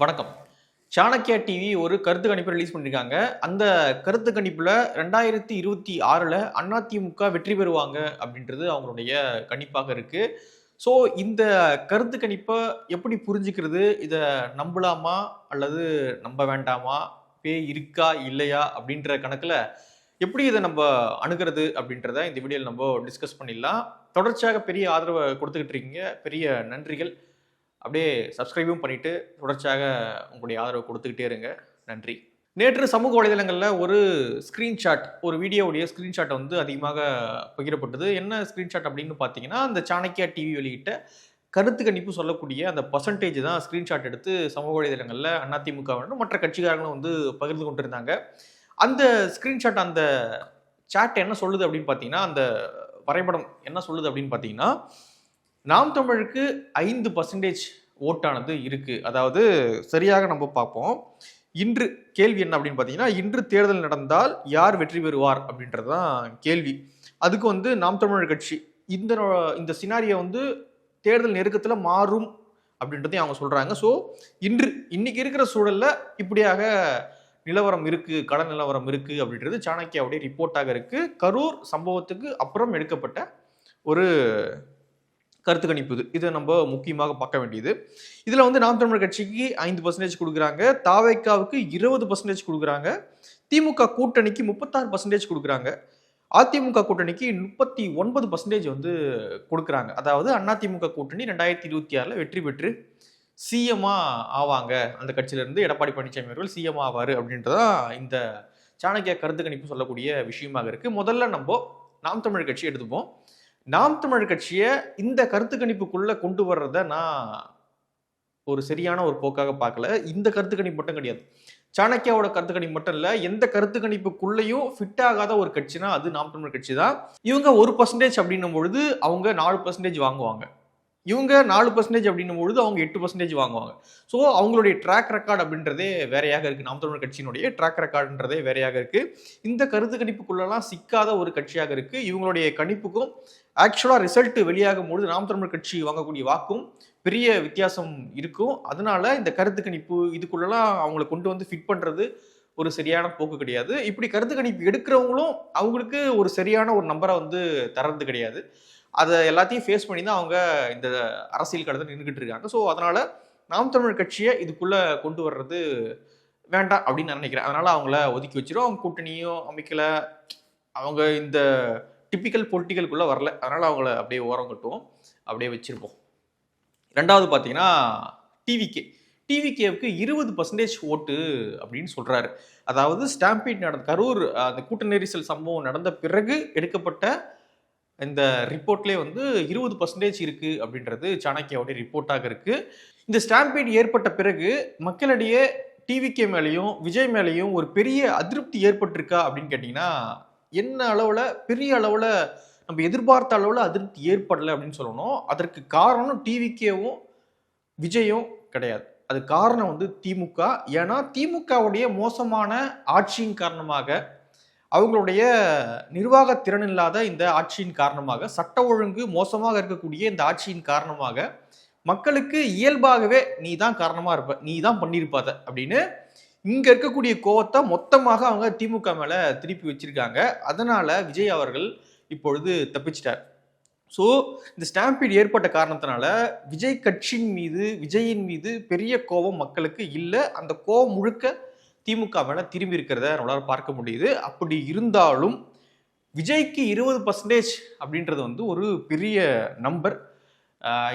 வணக்கம். சாணக்கியா டிவி ஒரு கருத்து கணிப்பு ரிலீஸ் பண்ணியிருக்காங்க அந்த கருத்து கணிப்பில் ரெண்டாயிரத்தி இருபத்தி ஆறில் அதிமுக வெற்றி பெறுவாங்க அப்படின்றது அவங்களுடைய கணிப்பாக இருக்குது ஸோ இந்த கருத்து கணிப்பை எப்படி புரிஞ்சுக்கிறது? இதை நம்பலாமா? அல்லது நம்ப வேண்டாமா? பேய் இருக்கா? இல்லையா? அப்படின்ற கணக்கில் எப்படி இதை நம்ம அணுகிறது அப்படின்றத இந்த வீடியோவில் நம்ம டிஸ்கஸ் பண்ணிடலாம். தொடர்ச்சியாக பெரிய ஆதரவை கொடுத்துக்கிட்டு இருக்கீங்க. பெரிய நன்றிகள். அப்படியே சப்ஸ்கிரைபும் பண்ணிவிட்டு தொடர்ச்சியாக உங்களுடைய ஆதரவு கொடுத்துக்கிட்டே இருங்க. நன்றி. நேற்று சமூக வலைதளங்களில் ஒரு ஸ்க்ரீன்ஷாட் ஒரு வீடியோவுடைய ஸ்க்ரீன்ஷாட் வந்து அதிகமாக பகிரப்பட்டது. என்ன ஸ்க்ரீன்ஷாட் அப்படின்னு பார்த்தீங்கன்னா அந்த சாணக்கியா டிவி வெளியிட்ட கருத்து கணிப்பு சொல்லக்கூடிய அந்த பர்சன்டேஜ் தான் ஸ்க்ரீன்ஷாட் எடுத்து சமூக வலைதளங்களில் அதிமுக மற்ற கட்சிக்காரங்களும் வந்து பகிர்ந்து கொண்டிருந்தாங்க. அந்த ஸ்க்ரீன்ஷாட் அந்த சாட் என்ன சொல்லுது அப்படின்னு பார்த்தீங்கன்னா அந்த வரைபடம் என்ன சொல்லுது அப்படின்னு பார்த்தீங்கன்னா நாம் தமிழுக்கு ஐந்து பர்சன்டேஜ் ஓட்டானது இருக்கு. அதாவது சரியாக நம்ம பார்ப்போம். இன்று கேள்வி என்ன அப்படின்னு பார்த்தீங்கன்னா இன்று தேர்தல் நடந்தால் யார் வெற்றி பெறுவார் அப்படின்றது தான் கேள்வி. அதுக்கு வந்து நாம் தமிழர் கட்சி இந்த இந்த சினாரியை வந்து தேர்தல் நெருக்கத்தில் மாறும் அப்படின்றதையும் அவங்க சொல்கிறாங்க ஸோ இன்று இன்னைக்கு இருக்கிற சூழலில் இப்படியாக நிலவரம் இருக்குது கடன் நிலவரம் இருக்குது அப்படின்றது சாணக்கியாவுடைய ரிப்போர்ட்டாக இருக்கு. கரூர் சம்பவத்துக்கு அப்புறம் எடுக்கப்பட்ட ஒரு கருத்து கணிப்பு. இது இதை நம்ம முக்கியமாக பார்க்க வேண்டியது. இதில் வந்து நாம் தமிழர் கட்சிக்கு ஐந்து பர்சன்டேஜ் கொடுக்குறாங்க. தாவைக்காவுக்கு இருபது பர்சன்டேஜ் கொடுக்குறாங்க. திமுக கூட்டணிக்கு முப்பத்தாறு பர்சன்டேஜ் கொடுக்குறாங்க. அதிமுக கூட்டணிக்கு முப்பத்தி ஒன்பது பர்சன்டேஜ் வந்து கொடுக்குறாங்க. அதாவது அதிமுக கூட்டணி ரெண்டாயிரத்தி இருபத்தி ஆறில் வெற்றி பெற்று சிஎம்மா ஆவாங்க. அந்த கட்சியிலேருந்து எடப்பாடி பழனிசாமி அவர்கள் சிஎம் ஆவார் அப்படின்றதான் இந்த சாணக்கிய கருத்து கணிப்பு சொல்லக்கூடிய விஷயமாக இருக்குது முதல்ல நம்ம நாம் தமிழர் கட்சி எடுத்துப்போம். நாம் தமிழர் கட்சியை இந்த கருத்து கணிப்புக்குள்ளே கொண்டு வர்றத நான் ஒரு சரியான ஒரு போக்காக பார்க்கல. இந்த கருத்து கணிப்பு மட்டும் கிடையாது. சாணக்கியாவோட கருத்து கணிப்பு மட்டும் இல்லை எந்த கருத்து கணிப்புக்குள்ளேயும் ஃபிட் ஆகாத ஒரு கட்சினா அது நாம் தமிழர் கட்சி தான் இவங்க ஒரு பர்சன்டேஜ் அப்படின்னும் பொழுது அவங்க நாலு பர்சன்டேஜ் வாங்குவாங்க. இவங்க நாலு பர்சன்டேஜ் அப்படின்னும் பொழுது அவங்க எட்டு பர்சன்டேஜ் வாங்குவாங்க. ஸோ அவங்களுடைய ட்ராக் ரெக்கார்ட் அப்படின்றதே வேறையாக இருக்குது நாம் தமிழர் கட்சியினுடைய ட்ராக் ரெக்கார்டுன்றதே வேறையாக இருக்குது இந்த கருத்து கணிப்புக்குள்ளெல்லாம் சிக்காத ஒரு கட்சியாக இருக்குது இவங்களுடைய கணிப்புக்கும் ஆக்சுவலாக ரிசல்ட் வெளியாகும் பொழுது நாம் தமிழர் கட்சி வாங்கக்கூடிய வாக்கும் பெரிய வித்தியாசம் இருக்கும். அதனால இந்த கருத்து கணிப்பு இதுக்குள்ளெல்லாம் அவங்களை கொண்டு வந்து ஃபிட் பண்ணுறது ஒரு சரியான போக்கு கிடையாது. இப்படி கருத்து கணிப்பு எடுக்கிறவங்களும் அவங்களுக்கு ஒரு சரியான ஒரு நம்பரை வந்து தர்றது கிடையாது. அதை எல்லாத்தையும் ஃபேஸ் பண்ணி தான் அவங்க இந்த அரசியல் கடந்து நின்றுக்கிட்டு இருக்காங்க. ஸோ அதனால் நாம் தமிழர் கட்சியை இதுக்குள்ளே கொண்டு வர்றது வேண்டாம் அப்படின்னு நான் நினைக்கிறேன். அதனால் அவங்கள ஒதுக்கி வச்சிரும் அவங்க கூட்டணியும் அமைக்கலை அவங்க இந்த டிப்பிக்கல் பொலிட்டிக்கலுக்குள்ளே வரல. அதனால் அவங்கள அப்படியே ஓரம் கட்டுவோம். அப்படியே வச்சுருப்போம். ரெண்டாவது பார்த்தீங்கன்னா டிவிகே டிவிகேவுக்கு இருபது பர்சன்டேஜ் ஓட்டு அப்படின்னு சொல்கிறாரு அதாவது ஸ்டாம்பீட் நடந்த கரூர் அந்த கூட்ட நெரிசல் சம்பவம் நடந்த பிறகு எடுக்கப்பட்ட இந்த ரிப்போர்ட்லேயே வந்து இருபது பர்சன்டேஜ் இருக்கு அப்படின்றது சாணக்கியாவுடைய ரிப்போர்ட்டாக இருக்கு. இந்த ஸ்டாம்பீட் ஏற்பட்ட பிறகு மக்களிடையே டிவிகே மேலேயும் விஜய் மேலேயும் ஒரு பெரிய அதிருப்தி ஏற்பட்டிருக்கா அப்படின்னு கேட்டிங்கன்னா என்ன அளவில் பெரிய அளவில் நம்ம எதிர்பார்த்த அளவில் அதிருப்தி ஏற்படலை அப்படின்னு சொல்லணும். அதற்கு காரணம் டிவிகேவும் விஜயும் கிடையாது. அது காரணம் வந்து திமுக ஏன்னா திமுகவுடைய மோசமான ஆட்சியின் காரணமாக அவங்களுடைய நிர்வாக திறன் இல்லாத இந்த ஆட்சியின் காரணமாக சட்ட ஒழுங்கு மோசமாக இருக்கக்கூடிய இந்த ஆட்சியின் காரணமாக மக்களுக்கு இயல்பாகவே நீ தான் காரணமாக இருப்ப நீ தான் பண்ணியிருப்பாத அப்படின்னு இங்கே இருக்கக்கூடிய கோவத்தை மொத்தமாக அவங்க திமுக மேலே திருப்பி வச்சிருக்காங்க. அதனால் விஜய் அவர்கள் இப்பொழுது தப்பிச்சிட்டார். ஸோ இந்த ஸ்டாம்பீடு ஏற்பட்ட காரணத்தினால விஜய் கட்சியின் மீது விஜயின் மீது பெரிய கோபம் மக்களுக்கு இல்லை. அந்த கோபம் முழுக்க திமுக மேல திரும்பி இருக்கிறத நம்மளால பார்க்க முடியுது. அப்படி இருந்தாலும் விஜய்க்கு இருபது பர்சன்டேஜ் அப்படின்றது வந்து ஒரு பெரிய நம்பர்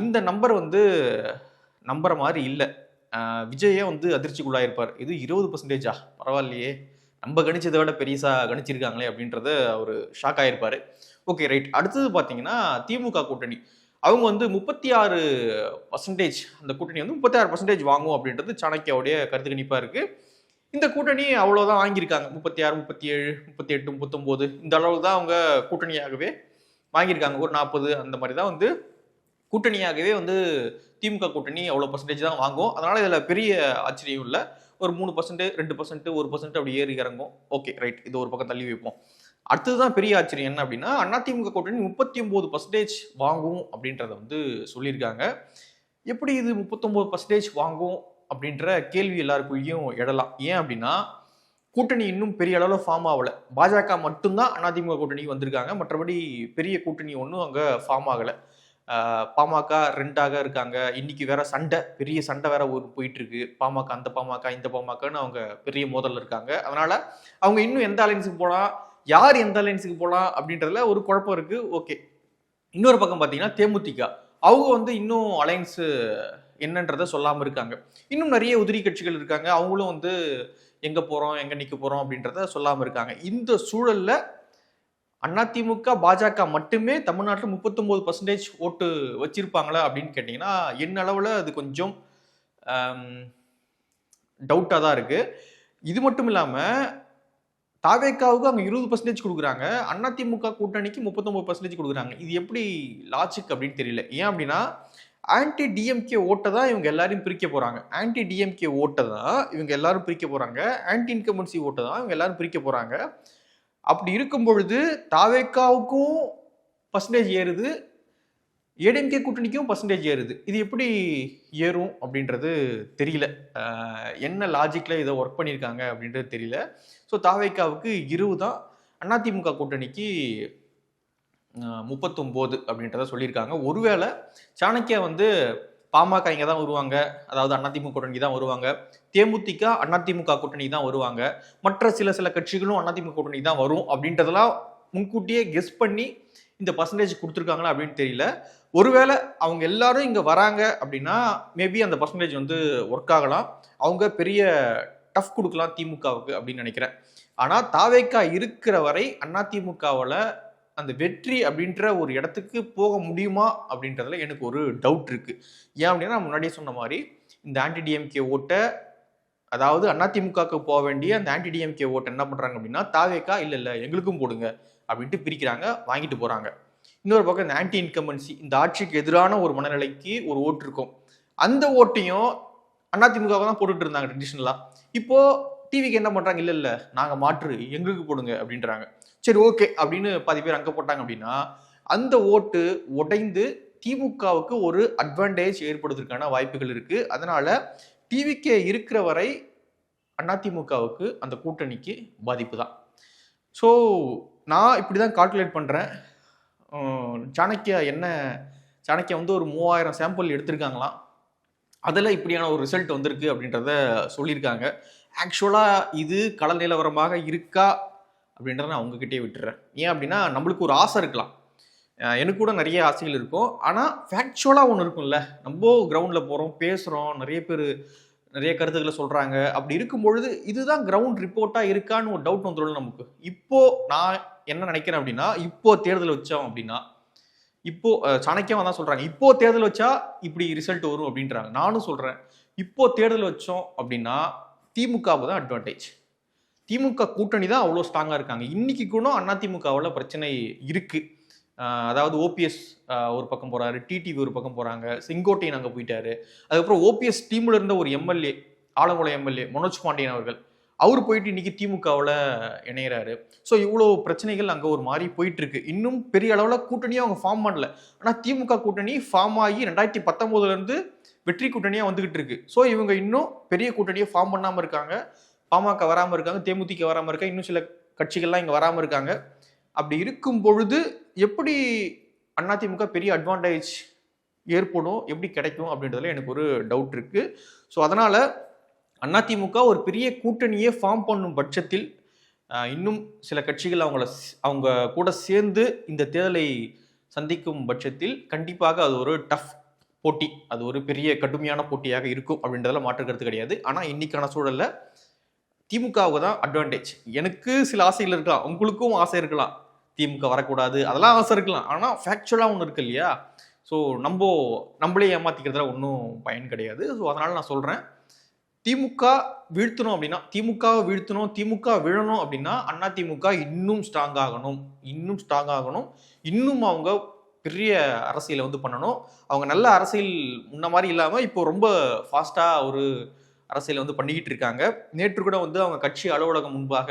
இந்த நம்பர் வந்து நம்புற மாதிரி இல்லை. விஜயே வந்து அதிர்ச்சிக்குள்ளாயிருப்பார். இது இருபது பர்சன்டேஜா பரவாயில்லையே. நம்ம கணிச்சதை விட பெரியசா கணிச்சிருக்காங்களே அப்படின்றத அவர் ஷாக் ஆகிருப்பார் ஓகே ரைட் அடுத்தது பார்த்தீங்கன்னா திமுக கூட்டணி. அவங்க வந்து முப்பத்தி ஆறு பர்சன்டேஜ் அந்த கூட்டணி வந்து முப்பத்தி ஆறு பர்சன்டேஜ் வாங்கும் அப்படின்றது சாணக்கியாவுடைய கருத்து கணிப்பாக இருக்குது இந்த கூட்டணி அவ்வளோதான் வாங்கியிருக்காங்க. முப்பத்தி ஆறு முப்பத்தி ஏழு முப்பத்தி எட்டு முப்பத்தொம்போது இந்த அளவு தான் அவங்க கூட்டணியாகவே வாங்கியிருக்காங்க. ஒரு நாற்பது அந்த மாதிரி தான் வந்து கூட்டணியாகவே வந்து திமுக கூட்டணி அவ்வளோ பர்சன்டேஜ் தான் வாங்கும் அதனால் இதில் பெரிய ஆச்சரியம் இல்லை. ஒரு மூணு பர்சன்ட் ரெண்டு பர்சன்ட் ஒரு பர்சன்ட் அப்படி ஏறி இறங்கும். ஓகே ரைட் இது ஒரு பக்கம் தள்ளி வைப்போம். அடுத்ததுதான் பெரிய ஆச்சரியம் என்ன அப்படின்னா அதிமுக கூட்டணி முப்பத்தி ஒம்பது பர்சன்டேஜ் வாங்கும் அப்படின்றத வந்து சொல்லியிருக்காங்க. எப்படி இது முப்பத்தொம்போது பர்சன்டேஜ் வாங்கும் அப்படின்ற கேள்வி எல்லாருக்குள்ளேயும் எழலாம். ஏன் அப்படின்னா கூட்டணி இன்னும் பெரிய அளவில் ஃபார்ம் ஆகலை. பாஜக மட்டும்தான் அதிமுக கூட்டணிக்கு வந்திருக்காங்க. மற்றபடி பெரிய கூட்டணி ஒன்றும் அங்கே ஃபார்ம் ஆகலை. பாமக ரெண்டாக இருக்காங்க. இன்னைக்கு வேற சண்டை பெரிய சண்டை வேற ஒரு போயிட்டு இருக்கு பாமக அந்த பாமக இந்த பாமகன்னு அவங்க பெரிய மோதல் இருக்காங்க. அதனால அவங்க இன்னும் எந்த அலைன்ஸுக்கு போகலாம் யார் எந்த அலைன்ஸுக்கு போகலாம் அப்படின்றதுல ஒரு குழப்பம் இருக்கு. ஓகே. இன்னொரு பக்கம் பார்த்தீங்கன்னா தேமுதிக. அவங்க வந்து இன்னும் அலைன்ஸு என்னன்றதை சொல்லாமல் இருக்காங்க. இன்னும் நிறைய உதிரி கட்சிகள் இருக்காங்க. அவங்களும் வந்து எங்கே போகிறோம் எங்கே நிற்க போகிறோம் அப்படின்றத சொல்லாமல் இருக்காங்க. இந்த சூழலில் அதிமுக பாஜக மட்டுமே தமிழ்நாட்டில் முப்பத்தொம்போது பர்சன்டேஜ் ஓட்டு வச்சிருப்பாங்களா அப்படின்னு கேட்டிங்கன்னா என் அளவில் அது கொஞ்சம் டவுட்டாக தான் இருக்குது இது மட்டும் இல்லாமல் தாவேக்காவுக்கு அங்கே இருபது பர்சன்டேஜ் கொடுக்குறாங்க. அதிமுக கூட்டணிக்கு முப்பத்தொம்பது பர்சன்டேஜ் கொடுக்குறாங்க. இது எப்படி லாஜிக் அப்படின்னு தெரியல. ஏன் அப்படின்னா ஆன்டி டிஎம்கே ஓட்டை தான் இவங்க எல்லாரையும் பிரிக்க போகிறாங்க ஆன்டி டிஎம்கே ஓட்டை தான் இவங்க எல்லாரும் பிரிக்க போகிறாங்க ஆன்டி இன்கம்பன்சி ஓட்டை தான் இவங்க எல்லாரும் பிரிக்க போகிறாங்க அப்படி இருக்கும் பொழுது தாவேக்காவுக்கும் பர்சன்டேஜ் ஏறுது. ஏடிஎம்கே கூட்டணிக்கும் பர்சன்டேஜ் ஏறுது. இது எப்படி ஏறும் அப்படின்றது தெரியல. என்ன லாஜிக்கில் இதை ஒர்க் பண்ணியிருக்காங்க அப்படின்றது தெரியல. ஸோ தாவேக்காவுக்கு இருபது தான். அதிமுக கூட்டணிக்கு முப்பத்தொம்போது அப்படின்றத சொல்லியிருக்காங்க. ஒருவேளை சாணக்கியா வந்து பாமக இங்கே தான் வருவாங்க அதாவது அதிமுக கூட்டணி தான் வருவாங்க தேமுதிக அதிமுக கூட்டணி தான் வருவாங்க மற்ற சில சில கட்சிகளும் அதிமுக கூட்டணி தான் வரும் அப்படின்றதெல்லாம் முன்கூட்டியே கெஸ் பண்ணி இந்த பர்சன்டேஜ் கொடுத்துருக்காங்களா அப்படின்னு தெரியல. ஒருவேளை அவங்க எல்லாரும் இங்கே வராங்க அப்படின்னா மேபி அந்த பர்சன்டேஜ் வந்து ஒர்க் ஆகலாம். அவங்க பெரிய டஃப் கொடுக்கலாம் திமுகவுக்கு அப்படின்னு நினைக்கிறேன். ஆனால் தாவேக்கா இருக்கிற வரை அதிமுகவில் அந்த வெற்றி அப்படின்ற ஒரு இடத்துக்கு போக முடியுமா அப்படின்றதுல எனக்கு ஒரு டவுட் இருக்கு. ஏன் அப்படின்னா நான் முன்னாடியே சொன்ன மாதிரி இந்த ஆன்டிடிஎம்கே ஓட்டை அதாவது அதிமுகவுக்கு போக வேண்டிய அந்த ஆன்டிடிஎம்கே ஓட்டை என்ன பண்றாங்க அப்படின்னா தாவேக்கா இல்லை இல்லை எங்களுக்கும் போடுங்க அப்படின்ட்டு பிரிக்கிறாங்க வாங்கிட்டு போறாங்க. இன்னொரு பக்கம் இந்த ஆன்டி இன்கம்பன்சி இந்த ஆட்சிக்கு எதிரான ஒரு மனநிலைக்கு ஒரு ஓட்டு இருக்கும். அந்த ஓட்டையும் அதிமுக தான் போட்டுட்டு இருந்தாங்க ட்ரெடிஷ்னலாக இப்போ டிவிக்கு என்ன பண்றாங்க இல்ல இல்ல நாங்க மாற்று எங்களுக்கு போடுங்க அப்படின்றாங்க. சரி ஓகே அப்படின்னு பாதி பேர் அங்கே போட்டாங்க அப்படின்னா அந்த ஓட்டு உடைந்து திமுகவுக்கு ஒரு அட்வான்டேஜ் ஏற்படுவதற்கான வாய்ப்புகள் இருக்கு. அதனால டிவிக்கே இருக்கிற வரை அதிமுகவுக்கு அந்த கூட்டணிக்கு பாதிப்பு தான். ஸோ நான் இப்படி தான் கால்குலேட் பண்ணுறேன் சாணக்கியா என்ன சாணக்கியா வந்து ஒரு மூவாயிரம் சாம்பிள் எடுத்திருக்காங்களாம். அதில் இப்படியான ஒரு ரிசல்ட் வந்திருக்கு அப்படின்றத சொல்லியிருக்காங்க. ஆக்சுவலாக இது கள நிலவரமாக இருக்கா அப்படின்றத நான் உங்ககிட்டயே விட்டுறேன். ஏன் அப்படின்னா நம்மளுக்கு ஒரு ஆசை இருக்கலாம். எனக்கு கூட நிறைய ஆசைகள் இருக்கும். ஆனால் ஃபேக்சுவலாக ஒன்று இருக்கும்ல. நம்ம கிரவுண்டில் போகிறோம் பேசுகிறோம் நிறைய பேர் நிறைய கருத்துக்களை சொல்கிறாங்க அப்படி இருக்கும் பொழுது இதுதான் கிரவுண்ட் ரிப்போர்ட்டாக இருக்கான்னு ஒரு டவுட் வந்துடும் நமக்கு. இப்போது நான் என்ன நினைக்கிறேன் அப்படின்னா இப்போது தேர்தல் வச்சோம் அப்படின்னா இப்போ சாணக்கியமாக தான் சொல்கிறாங்க இப்போ தேர்தல் வச்சா இப்படி ரிசல்ட் வரும் அப்படின்றாங்க. நானும் சொல்கிறேன் இப்போ தேர்தல் வச்சோம் அப்படின்னா திமுகவுக்கு தான் அட்வான்டேஜ் திமுக கூட்டணி தான் அவ்வளோ ஸ்ட்ராங்காக இருக்காங்க. இன்னைக்கு கூட அதிமுகவில் பிரச்சனை இருக்குது அதாவது ஓபிஎஸ் ஒரு பக்கம் போகிறாரு டிடிவி ஒரு பக்கம் போகிறாங்க செங்கோட்டையன் அங்கே போயிட்டாரு. அதுக்கப்புறம் ஓபிஎஸ் டீமில் இருந்த ஒரு எம்எல்ஏ ஆலங்குளம் எம்எல்ஏ மனோஜ் பாண்டியன் அவர்கள் அவர் போயிட்டு இன்னைக்கு திமுகவில் இணையிறாரு. ஸோ இவ்வளோ பிரச்சனைகள் அங்கே ஒரு மாதிரி போயிட்டு இருக்கு இன்னும் பெரிய அளவில் கூட்டணியாக அவங்க ஃபார்ம் பண்ணல. ஆனால் திமுக கூட்டணி ஃபார்ம் ஆகி ரெண்டாயிரத்தி பத்தொம்போதுலேருந்து வெற்றி கூட்டணியாக வந்துகிட்டு இருக்கு ஸோ இவங்க இன்னும் பெரிய கூட்டணியை ஃபார்ம் பண்ணாமல் இருக்காங்க. பாமக வராமல் இருக்காங்க தேமுதிக வராமல் இருக்காங்க இன்னும் சில கட்சிகள்லாம் இங்கே வராமல் இருக்காங்க. அப்படி இருக்கும் பொழுது எப்படி அதிமுக பெரிய அட்வான்டேஜ் ஏற்படும் எப்படி கிடைக்கும் அப்படின்றதுல எனக்கு ஒரு டவுட் இருக்கு. ஸோ அதனால அதிமுக ஒரு பெரிய கூட்டணியே ஃபார்ம் பண்ணும் பட்சத்தில் இன்னும் சில கட்சிகள் அவங்கள அவங்க கூட சேர்ந்து இந்த தேர்தலை சந்திக்கும் பட்சத்தில் கண்டிப்பாக அது ஒரு டஃப் போட்டி அது ஒரு பெரிய கடுமையான போட்டியாக இருக்கும் அப்படின்றதெல்லாம் மாற்று கருத்து கிடையாது. ஆனால் இன்னைக்கான சூழலில் திமுகவுக்கு தான் அட்வான்டேஜ் எனக்கு சில ஆசைகள் இருக்கலாம். உங்களுக்கும் ஆசை இருக்கலாம். திமுக வரக்கூடாது. அதெல்லாம் ஆசை இருக்கலாம். ஆனால் ஃபேக்சுவலாக ஒன்று இருக்கு இல்லையா? ஸோ நம்ம நம்மளே ஏமாத்திக்கிறதுல ஒன்றும் பயன் கிடையாது. ஸோ அதனால் நான் சொல்கிறேன் திமுக வீழ்த்தணும் அப்படின்னா திமுகவை வீழ்த்தணும் திமுக விழணும் அப்படின்னா அண்ணா திமுக இன்னும் ஸ்ட்ராங் ஆகணும். இன்னும் ஸ்ட்ராங் ஆகணும். இன்னும் அவங்க பெரிய அரசியலை வந்து பண்ணணும். அவங்க நல்ல அரசியல் முன்ன மாதிரி இல்லாமல் இப்போ ரொம்ப ஃபாஸ்ட்டாக ஒரு அரசியல் வந்து பண்ணிக்கிட்டு இருக்காங்க. நேற்று கூட வந்து அவங்க கட்சி அலுவலகம் முன்பாக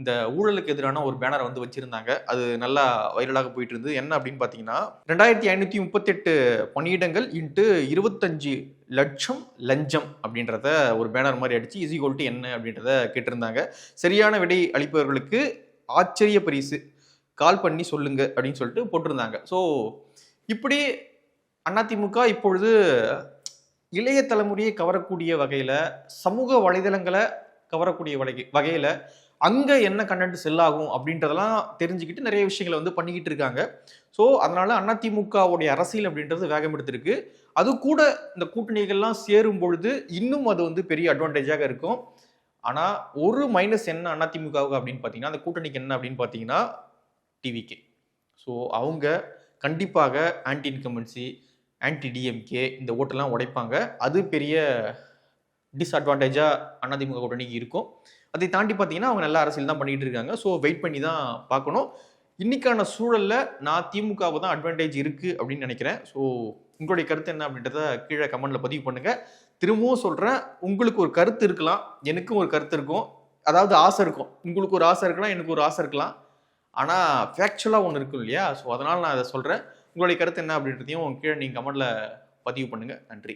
இந்த ஊழலுக்கு எதிரான ஒரு பேனர் வந்து வச்சிருந்தாங்க. அது நல்லா வைரலாக போயிட்டு இருந்தது. என்ன அப்படின்னு பார்த்தீங்கன்னா ரெண்டாயிரத்தி ஐநூற்றி முப்பத்தெட்டு பணியிடங்கள் இன்ட்டு இருபத்தஞ்சு லட்சம் லஞ்சம் அப்படின்றத ஒரு பேனர் மாதிரி அடிச்சு இசி டு என்ன அப்படின்றத கேட்டிருந்தாங்க. சரியான விடை அளிப்பவர்களுக்கு ஆச்சரிய பரிசு கால் பண்ணி சொல்லுங்க அப்படின்னு சொல்லிட்டு போட்டிருந்தாங்க. ஸோ இப்படி அதிமுக இப்பொழுது இளைய தலைமுறையை கவரக்கூடிய வகையில் சமூக வலைதளங்களை கவரக்கூடிய வகை வகையில் அங்கே என்ன கண்டென்ட் செல் ஆகும் அப்படின்றதெல்லாம் தெரிஞ்சுக்கிட்டு நிறைய விஷயங்களை வந்து பண்ணிக்கிட்டு இருக்காங்க. ஸோ அதனால் அதிமுகவுடைய அரசியல் அப்படின்றது வேகம் எடுத்திருக்கு. அது கூட இந்த கூட்டணிகள்லாம் சேரும் பொழுது இன்னும் அது வந்து பெரிய அட்வான்டேஜாக இருக்கும். ஆனால் ஒரு மைனஸ் என்ன அதிமுகவுக்கு அப்படின்னு பார்த்தீங்கன்னா அந்த கூட்டணிக்கு என்ன அப்படின்னு பார்த்தீங்கன்னா டிவிக்கு ஸோ அவங்க கண்டிப்பாக ஆன்டி இன்கம்பன்சி ஆன்டி டிஎம்கே இந்த ஓட்டெல்லாம் உடைப்பாங்க. அது பெரிய டிஸ்அட்வான்டேஜாக அதிமுக கூட்டணிக்கு இருக்கும். அதை தாண்டி பார்த்தீங்கன்னா அவங்க நல்ல அரசியல் தான் பண்ணிட்டு இருக்காங்க. ஸோ வெயிட் பண்ணி தான் பார்க்கணும். இன்னைக்கான சூழலில் நான் திமுகவை தான் அட்வான்டேஜ் இருக்குது அப்படின்னு நினைக்கிறேன். ஸோ உங்களுடைய கருத்து என்ன அப்படின்றத கீழே கமெண்ட்ல பதிவு பண்ணுங்கள் திரும்பவும் சொல்கிறேன் உங்களுக்கு ஒரு கருத்து இருக்கலாம். எனக்கும் ஒரு கருத்து இருக்கும். அதாவது ஆசை இருக்கும். உங்களுக்கு ஒரு ஆசை இருக்கலாம் எனக்கு ஒரு ஆசை இருக்கலாம். ஆனால் ஃபேக்சுவலாக ஒன்று இருக்கும் இல்லையா? ஸோ அதனால் நான் அதை சொல்கிறேன் உங்களுடைய கருத்து என்ன அப்படின்றதையும் கீழே நீங்கள் கமெண்ட்ல பதிவு பண்ணுங்கள் நன்றி.